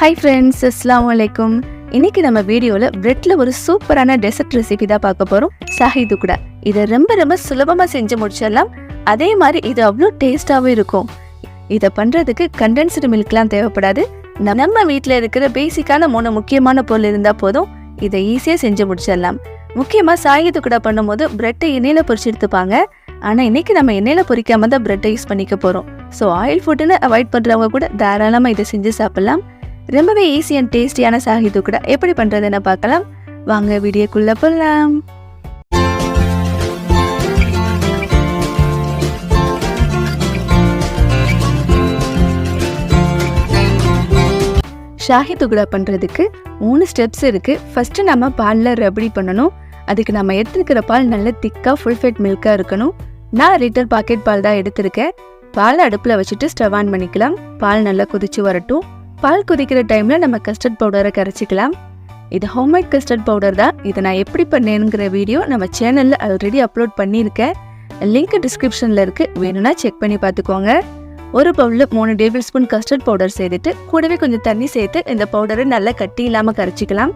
Hi friends அஸ்லாம் வலைக்கும் இன்னைக்கு நம்ம வீடியோவில் பிரெட்டில் ஒரு சூப்பரான டெசர்ட் ரெசிபி தான் பார்க்க போகிறோம் ஷாஹி துக்குடா இதை ரொம்ப ரொம்ப சுலபமாக செஞ்சு முடிச்சிடலாம். அதே மாதிரி இது அவ்வளோ டேஸ்டாகவும் இருக்கும். இதை பண்ணுறதுக்கு கண்டென்ஸ்டு மில்க்லாம் தேவைப்படாது. நம்ம- நம்ம வீட்டில் இருக்கிற பேசிக்கான மூணு முக்கியமான பொருள் இருந்தால் போதும். இதை ஈஸியாக செஞ்சு முடிச்சிடலாம். முக்கியமாக சாகி துக்குடா பண்ணும்போது பிரெட்டை எண்ணெயில் பொறிச்சு எடுத்துப்பாங்க. ஆனால் இன்னைக்கு நம்ம எண்ணெயில் பொறிக்காமல் தான் பிரெட்டை யூஸ் பண்ணிக்க போகிறோம் ஸோ ஆயில் ஃபுட்டுன்னு அவாய்ட் பண்ணுறவங்க கூட தாராளமாக இதை செஞ்சு சாப்பிட்லாம். ரொம்பவே ஈஸி அண்ட் டேஸ்டியான சாகி தூக்குடா. எப்படி பண்ணுறதுன்னு பார்க்கலாம். வாங்க வீடியோக்குள்ளே போகலாம் ஷாஹி துகுடா பண்ணுறதுக்கு மூணு ஸ்டெப்ஸ் இருக்குது ஃபஸ்ட்டு நம்ம பாலில் ரபடி பண்ணணும். அதுக்கு நம்ம எடுத்துருக்கிற பால் நல்ல திக்காக ஃபுல் ஃபேட் மில்காக இருக்கணும். நான் லிட்டர் பாக்கெட் பால் தான் எடுத்திருக்கேன். பால் அடுப்பில் வச்சுட்டு ஸ்டவ் ஆன் பண்ணிக்கலாம். பால் நல்லா கொதிச்சு வரட்டும். பால் கொதிக்கிற டைமில் நம்ம கஸ்டர்ட் பவுடரை கரைச்சிக்கலாம். இது ஹோம்மேட் கஸ்டர்ட் பவுடர் தான். இதை நான் எப்படி பண்ணேனுங்கிற வீடியோ நம்ம சேனலில் ஆல்ரெடி அப்லோட் பண்ணியிருக்கேன். லிங்க் டிஸ்கிரிப்ஷனில் இருக்குது வேணும்னா செக் பண்ணி பார்த்துக்கோங்க. ஒரு பவுலில் மூணு டேபிள் ஸ்பூன் கஸ்டர்ட் பவுடர் சேர்த்துட்டு கூடவே கொஞ்சம் தண்ணி சேர்த்து இந்த பவுடரை நல்லா கட்டி இல்லாமல் கரைச்சிக்கலாம்.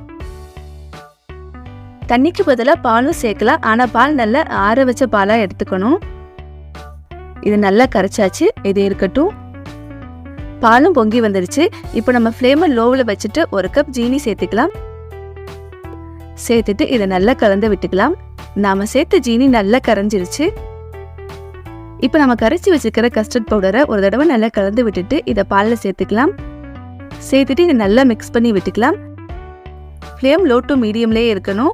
தண்ணிக்கு பதிலாக பாலும் சேர்க்கலாம். ஆனால் பால் நல்லா ஆற வச்ச பாலாக எடுத்துக்கணும். இது நல்லா கரைச்சாச்சு. இது இருக்கட்டும். பாலும் பொங்கி வந்துடுச்சு இப்போ நம்ம ஃப்ளேமை லோவில் வச்சுட்டு ஒரு கப் ஜீனி சேர்த்துக்கலாம். சேர்த்துட்டு இதை நல்லா கலந்து விட்டுக்கலாம். நாம் சேர்த்த ஜீனி நல்லா கரைஞ்சிருச்சு. இப்போ நம்ம கரைச்சி வச்சுக்கிற கஸ்டர்ட் பவுடரை ஒரு தடவை நல்லா கலந்து விட்டுட்டு இதை பாலில் சேர்த்துக்கலாம். சேர்த்துட்டு இதை நல்லா மிக்ஸ் பண்ணி விட்டுக்கலாம். ஃப்ளேம் லோ டு மீடியம்லேயே இருக்கணும்.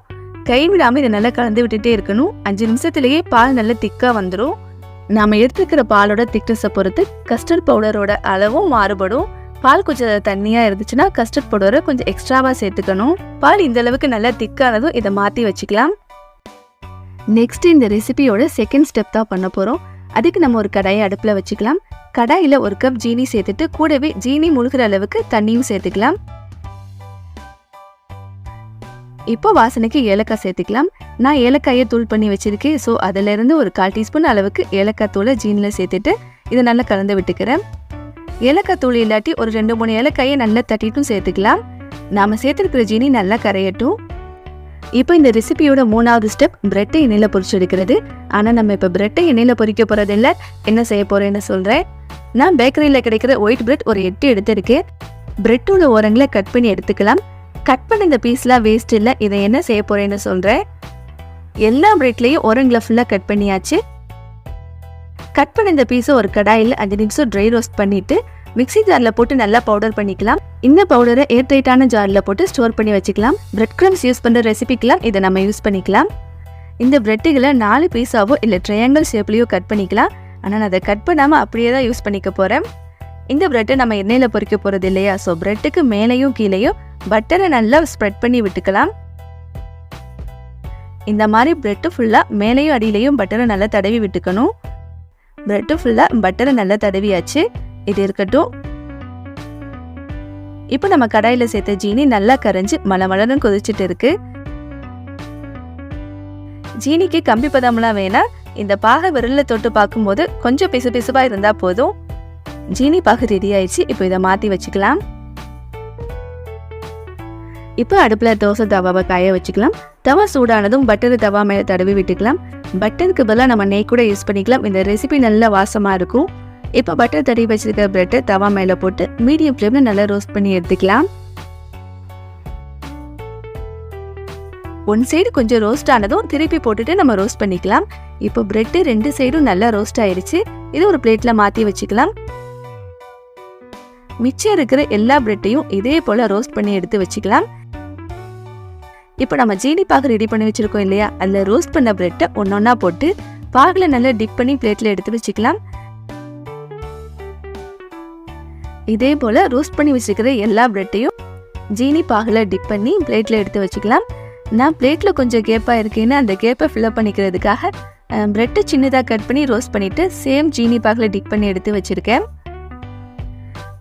கை விடாமல் இதை நல்லா கலந்து விட்டுட்டே இருக்கணும். அஞ்சு நிமிஷத்துலேயே பால் நல்லா திக்காக வந்துடும் நாம் எடுத்துக்கிற பாலோட திக்னஸை பொறுத்து கஸ்டர்ட் பவுடரோட அளவும் மாறுபடும். பால் கொஞ்சம் தண்ணியாக இருந்துச்சுன்னா கஸ்டர்ட் பவுடரை கொஞ்சம் எக்ஸ்ட்ராவாக சேர்த்துக்கணும். பால் இந்த அளவுக்கு நல்லா திக்கானதும் இதை மாற்றி வச்சுக்கலாம். நெக்ஸ்ட் இந்த ரெசிபியோட செகண்ட் ஸ்டெப் தான் பண்ண போகிறோம் அதுக்கு நம்ம ஒரு கடாயை அடுப்பில் வச்சுக்கலாம். கடாயில் ஒரு கப் ஜீனி சேர்த்துட்டு கூடவே ஜீனி முழுகிற அளவுக்கு தண்ணியும் சேர்த்துக்கலாம். இப்போ வாசனைக்கு ஏலக்காய் சேர்த்துக்கலாம். நான் ஏலக்காயை தூள் பண்ணி வச்சுருக்கேன். ஸோ அதிலிருந்து ஒரு கால் டீஸ்பூன் அளவுக்கு ஏலக்காய் தூளை ஜீனில் சேர்த்துட்டு இதை நல்லா கலந்து விட்டுக்கிறேன். ஏலக்காய் தூள் இல்லாட்டி ஒரு ரெண்டு மூணு ஏலக்காயை நல்லா தட்டிட்டும் சேர்த்துக்கலாம். நாம் சேர்த்துருக்கிற ஜீனி நல்லா கரையட்டும். இப்போ இந்த ரெசிபியோட மூணாவது ஸ்டெப் பிரெட்டை எண்ணெயில் பொரிச்சு எடுக்கிறது ஆனால் நம்ம இப்போ பிரெட்டை எண்ணெயில் பொரிக்க போகிறது இல்லை என்ன செய்ய போகிறேன்னு சொல்கிறேன் நான் பேக்கரியில் கிடைக்கிற ஒயிட் பிரெட் ஒரு எட்டு எடுத்திருக்கேன். பிரெட்டோட ஓரங்களை கட் பண்ணி எடுத்துக்கலாம். கட் பண்ண இந்த பீஸ்லாம் வேஸ்ட் இல்லை இதை என்ன செய்ய போகிறேன்னு சொல்கிறேன் எல்லா பிரெட்லேயும் ஓரங்களை ஃபுல்லாக கட் பண்ணியாச்சு. கட் பண்ண இந்த பீஸை ஒரு கடாயில் அஞ்சு நிமிஷம் ட்ரை ரோஸ்ட் பண்ணிட்டு மிக்ஸி ஜாரில் போட்டு நல்லா பவுடர் பண்ணிக்கலாம். இந்த பவுடரை ஏர் டைட்டான ஜாரில் போட்டு ஸ்டோர் பண்ணி வச்சுக்கலாம். பிரெட் க்ரம்ஸ் யூஸ் பண்ணுற ரெசிபிக்கெலாம் இதை நம்ம யூஸ் பண்ணிக்கலாம். இந்த பிரெட்டுகளை நாலு பீஸாவோ இல்லை ட்ரையாங்கிள் ஷேப்லேயோ கட் பண்ணிக்கலாம். ஆனால் நான் அதை கட் பண்ணாமல் அப்படியே தான் யூஸ் பண்ணிக்க போகிறேன் இந்த பிரெட்டை நம்ம எண்ணெயில் பொறிக்க போகிறது இல்லையா? ஸோ பிரெட்டுக்கு மேலேயும் கீழேயும் பட்டரை நல்லா ஸ்ப்ரெட் பண்ணி விட்டுக்கலாம். இந்த மாதிரி பிரெட்டு ஃபுல்லாக மேலேயும் அடியிலையும் பட்டரை நல்லா தடவி விட்டுக்கணும். பிரெட்டு ஃபுல்லாக பட்டரை நல்லா தடவியாச்சு. இது இருக்கட்டும். இப்போ நம்ம கடாயில் சேர்த்த ஜீனி நல்லா கரைஞ்சி மல மலரும் கொதிச்சிட்டு இருக்கு. ஜீனிக்கு கம்பி பதம்லாம் வேணாம். இந்த பாகை விரலில் தொட்டு பார்க்கும்போது கொஞ்சம் பிசு பிசுப்பாக இருந்தால் போதும். ஜீனி பாகு ரெடி ஆயிடுச்சு. இப்போ இதை மாற்றி வச்சுக்கலாம். இப்போ அடுப்பில் தோசை தவாவை காய வச்சுக்கலாம். தவா சூடானதும் பட்டர் தவா மேலே தடவி விட்டுக்கலாம். பட்டருக்கு பதிலாக நம்ம நெய் கூட யூஸ் பண்ணிக்கலாம். இந்த ரெசிபி நல்ல வாசமாக இருக்கும். இப்போ பட்டர் தடவி வச்சிருக்க பிரெட்டை தவா மேலே போட்டு மீடியம் ஃப்ளேமில் நல்லா ரோஸ்ட் பண்ணி எடுத்துக்கலாம். ஒன் சைடு கொஞ்சம் ரோஸ்ட் ஆனதும் திருப்பி போட்டுட்டு நம்ம ரோஸ்ட் பண்ணிக்கலாம். இப்போ பிரெட்டு ரெண்டு சைடும் நல்லா ரோஸ்ட் ஆயிடுச்சு இது ஒரு பிளேட்டில் மாற்றி வச்சுக்கலாம். மிச்சம் இருக்கிற எல்லா பிரெட்டையும் இதே போல் ரோஸ்ட் பண்ணி எடுத்து வச்சுக்கலாம். இப்போ நம்ம ஜீனி பாகு ரெடி பண்ணி வச்சிருக்கோம் இல்லையா? அதில் ரோஸ்ட் பண்ண பிரெட்டை ஒன்றொன்னா போட்டு பாகில் நல்லா டிப் பண்ணி பிளேட்டில் எடுத்து வச்சுக்கலாம். இதே போல் ரோஸ்ட் பண்ணி வச்சுருக்கிற எல்லா பிரெட்டையும் ஜீனி பாகில் டிப் பண்ணி பிளேட்டில் எடுத்து வச்சுக்கலாம். நான் பிளேட்டில் கொஞ்சம் கேப்பாக இருக்கேன்னு அந்த கேப்பை ஃபில்அப் பண்ணிக்கிறதுக்காக பிரெட்டை சின்னதாக கட் பண்ணி ரோஸ்ட் பண்ணிவிட்டு சேம் ஜீனி பாகில் டிப் பண்ணி எடுத்து வச்சுருக்கேன்.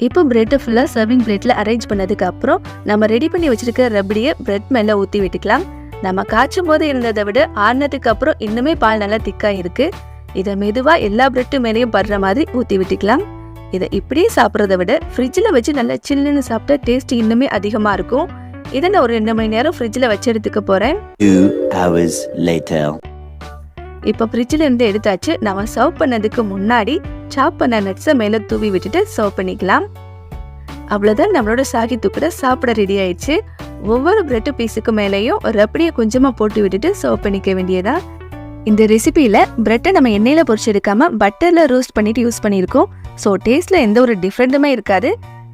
இப்போ பிரெட்டை ஃபுல்லாக சர்விங் பிளேட்டில் அரேஞ்ச் பண்ணதுக்கு அப்புறம் நம்ம ரெடி பண்ணி வச்சிருக்க ரபடியை பிரெட் மேலே ஊற்றி விட்டுக்கலாம். நம்ம காய்ச்சும் போது இருந்ததை விட ஆறுனதுக்கு அப்புறம் இன்னுமே பால் நல்லா திக்காக இருக்கு. இதை மெதுவாக எல்லா பிரெட்டு மேலேயும் படுற மாதிரி ஊற்றி விட்டுக்கலாம். இதை இப்படியே சாப்பிட்றத விட ஃப்ரிட்ஜில் வச்சு நல்லா சில்லுன்னு சாப்பிட்டா டேஸ்ட் இன்னுமே அதிகமாக இருக்கும். இதை நான் ஒரு ரெண்டு மணி நேரம் ஃப்ரிட்ஜில் வச்சு எடுத்துக்க போகிறேன் இப்போ ஃப்ரிட்ஜில் இருந்து எடுத்தாச்சு. நம்ம சர்வ் பண்ணதுக்கு முன்னாடி சாப் பண்ண நட்ஸை மேலே தூவி விட்டுட்டு சர்வ் பண்ணிக்கலாம். அவ்வளோதான் நம்மளோட சாகி தூக்கிட சாப்பிட ரெடி ஆயிடுச்சு. ஒவ்வொரு பிரெட் பீஸுக்கு மேலேயும் ஒரு அப்படியே கொஞ்சமாக போட்டு விட்டுட்டு சர்வ் பண்ணிக்க வேண்டியதா? இந்த ரெசிபியில் பிரெட்டை நம்ம எண்ணெயில் பொரிச்சு எடுக்காமல் பட்டரில் ரோஸ்ட் பண்ணிட்டு யூஸ் பண்ணியிருக்கோம். ஸோ டேஸ்ட்டில் எந்த ஒரு டிஃப்ரெண்ட்டுமே இருக்காது.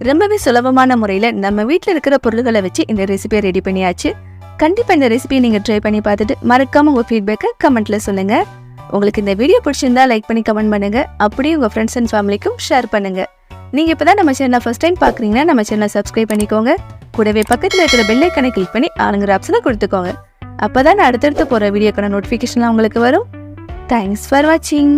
ரொம்பவே சுலபமான முறையில் நம்ம வீட்டில் இருக்கிற பொருள்களை வச்சு இந்த ரெசிபியை ரெடி பண்ணியாச்சு. கண்டிப்பாக இந்த ரெசிபியை நீங்கள் ட்ரை பண்ணி பார்த்துட்டு மறக்காமல் உங்கள் ஃபீட்பேக்கை கமெண்ட்டில் சொல்லுங்கள் உங்களுக்கு இந்த வீடியோ பிடிச்சிருந்தா லைக் பண்ணி கமெண்ட் பண்ணுங்கள் அப்படியே உங்கள் ஃப்ரெண்ட்ஸ் அண்ட் ஃபேமிலிக்கும் ஷேர் பண்ணுங்கள் நீங்கள் இப்போ தான் நம்ம சேனலை ஃபஸ்ட் டைம் பார்க்குறீங்கன்னா நம்ம சேனலை சப்ஸ்கிரைப் பண்ணிக்கோங்க. கூடவே பக்கத்தில் இருக்கிற பெல் ஐக்கனை கிளிக் பண்ணி ஆளுங்கிற ஆப்ஷனை கொடுத்துக்கோங்க. அப்போ தான் அடுத்தடுத்து போகிற வீடியோக்கான நோட்டிஃபிகேஷன்லாம் உங்களுக்கு வரும். தேங்க்ஸ் ஃபார் வாட்சிங்